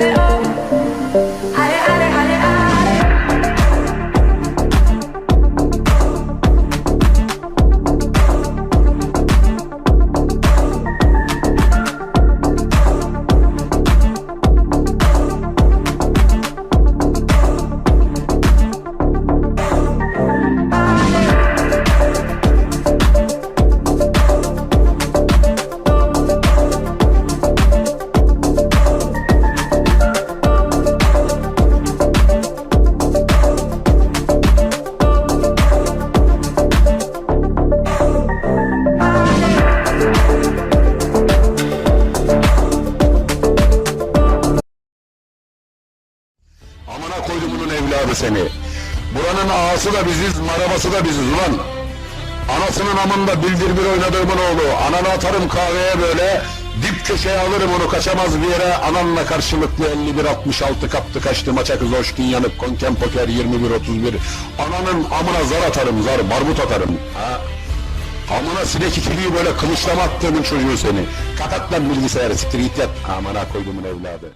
it all. Amına koydumunun evladı seni. Buranın ağası da biziz, marabası da biziz ulan. Anasının amında bildir bir oynadığımın oğlu. Ananı atarım kahveye böyle. Dip köşeye alırım onu kaçamaz bir yere. Ananla karşılıklı 51-66 kaptı kaçtı maça kız hoşkin yanık konken poker 21-31. Ananın amına zar atarım zar barbut atarım. Ha? Amına sinek ikiliği böyle kılıçlama attığımın çocuğu seni. Kapat lan bilgisayarı siktir git yat. Amına koydumun evladı.